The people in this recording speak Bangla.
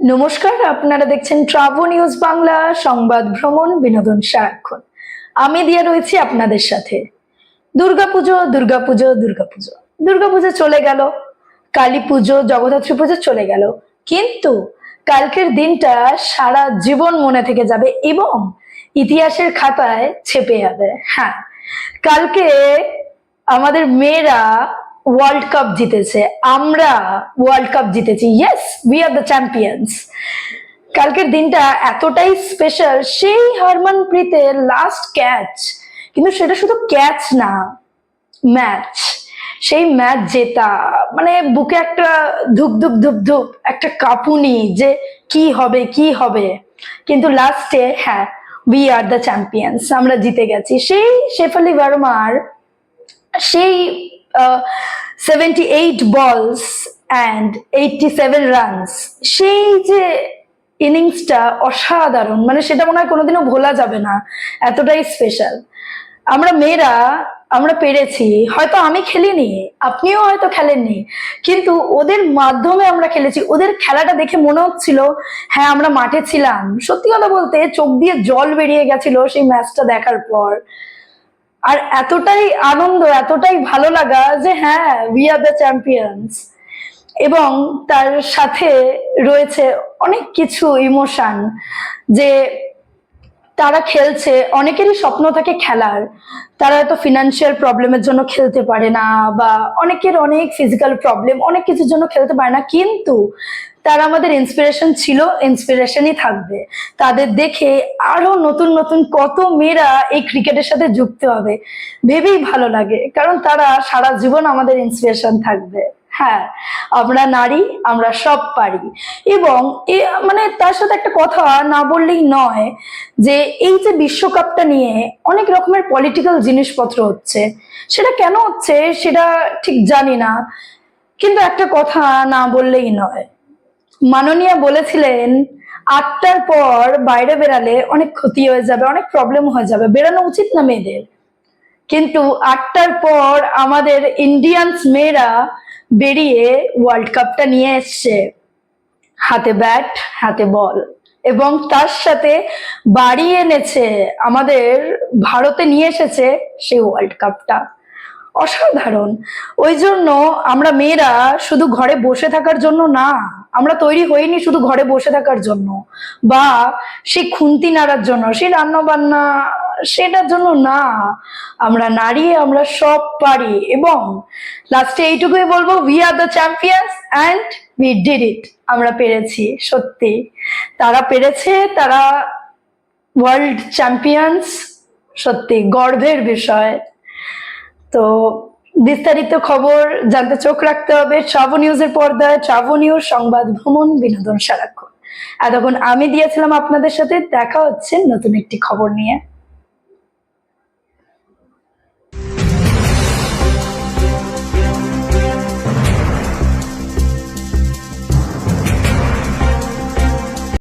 নমস্কার, আপনারা দেখছেন ট্রাভো নিউজ বাংলা, সংবাদ ভ্রমণ, বিনোদন সারাক্ষণ। আমি দিয়ে রয়েছি আপনাদের সাথে। দুর্গাপুজো দুর্গাপুজো দুর্গাপুজো। দুর্গাপুজো চলে গেল কালী পুজো জগদ্ধাত্রী পুজো চলে গেল। কিন্তু কালকের দিনটা সারা জীবন মনে থেকে যাবে এবং ইতিহাসের খাতায় ছেপে যাবে। হ্যাঁ কালকে আমাদের মেয়েরা ওয়ার্ল্ড কাপ জিতেছে। আমরা ওয়ার্ল্ড কাপ জিতেছি। Yes we are the champions কালকের দিনটা এতটাই স্পেশাল সেই হারমানপ্রীতের লাস্ট ক্যাচ কিন্তু সেটা শুধু ক্যাচ না ম্যাচ সেই ম্যাচ জেতা মানে বুকে একটা ধুপ ধুপ ধুপ ধুপ, একটা কাঁপুনি যে কি হবে কি হবে। কিন্তু লাস্টে হ্যাঁ উই আর দ্য চ্যাম্পিয়ন্স আমরা জিতে গেছি। সেই শেফালি ভার্মার সেই seventy eight balls and eighty seven runs সেই যে ইনিংসটা অসাধারণ মানে সেটা মনে হয় কোনোদিনও ভোলা যাবে না, এতটাই স্পেশাল আমরা মেয়েরা, আমরা পেরেছি, হয়তো আমি খেলিনি, আপনিও হয়তো খেলেননি, কিন্তু ওদের মাধ্যমে আমরা খেলেছি, ওদের খেলাটা দেখে মনে হচ্ছিল হ্যাঁ আমরা মাঠে ছিলাম। সত্যি কথা বলতে, চোখ দিয়ে জল বেরিয়ে গেছিল সেই ম্যাচটা দেখার পর। আর এতটাই আনন্দ, এতটাই ভালো লাগা যে হ্যাঁ উই আর দ্য চ্যাম্পিয়ন্স এবং তার সাথে রয়েছে অনেক কিছু ইমোশন যে তারা খেলছে, অনেকেরই স্বপ্ন থাকে খেলার। তারা হয়তো ফিনান্সিয়াল প্রবলেমের জন্য খেলতে পারে না বা অনেকের অনেক ফিজিক্যাল প্রবলেম অনেক কিছুর জন্য খেলতে পারে না। কিন্তু তারা আমাদের ইন্সপিরেশন ছিল ইন্সপিরেশনই থাকবে। তাদের দেখে আরও নতুন নতুন কত মেয়েরা এই ক্রিকেটের সাথে যুক্ত হবে। ভেবেই ভালো লাগে, কারণ তারা সারা জীবন আমাদের ইন্সপিরেশন থাকবে। হ্যাঁ আমরা নারী, আমরা সব পারি। এবং এ মানে তার সাথে একটা কথা না বললেই নয় যে এই যে বিশ্বকাপটা নিয়ে অনেক রকমের পলিটিক্যাল জিনিসপত্র হচ্ছে। সেটা কেন হচ্ছে সেটা ঠিক জানি না। কিন্তু একটা কথা না বললেই নয়। মাননীয়া বলেছিলেন, আটটার পর বাইরে বেরালে অনেক ক্ষতি হয়ে যাবে, অনেক প্রবলেম হয়ে যাবে। বেরানো উচিত না মেয়েদের। কিন্তু আটটার পর আমাদের ইন্ডিয়ানস মেয়েরা বেরিয়ে ওয়ার্ল্ড কাপটা নিয়ে এসছে। হাতে ব্যাট হাতে বল এবং তার সাথে বাড়িয়ে এনেছে, আমাদের ভারতে নিয়ে এসেছে সেই ওয়ার্ল্ড কাপটা অসাধারণ। ওই জন্য আমরা মেয়েরা শুধু ঘরে বসে থাকার জন্য না, আমরা তৈরি হইনি শুধু ঘরে বসে থাকার জন্য। বা সেই খুন্তি নাড়ার জন্য, সেই রান্না বান্না সেটার জন্য না, আমরা নারী, আমরা সব পারি। এবং লাস্টে এইটুকুই বলব we are the champions and we did it আমরা পেরেছি, সত্যি। তারা পেরেছে, তারা ওয়ার্ল্ড চ্যাম্পিয়ন্স সত্যি, গর্বের বিষয়। তো বিস্তারিত খবর জানতে চোখ রাখতে হবে ট্রাভো নিউজের পর্দায় ট্রাভো নিউজ সংবাদ, ভ্রমণ, বিনোদন, সারাক্ষণ। এতক্ষণ আমি দিয়েছিলাম আপনাদের সাথে, দেখা হচ্ছে নতুন একটি খবর নিয়ে।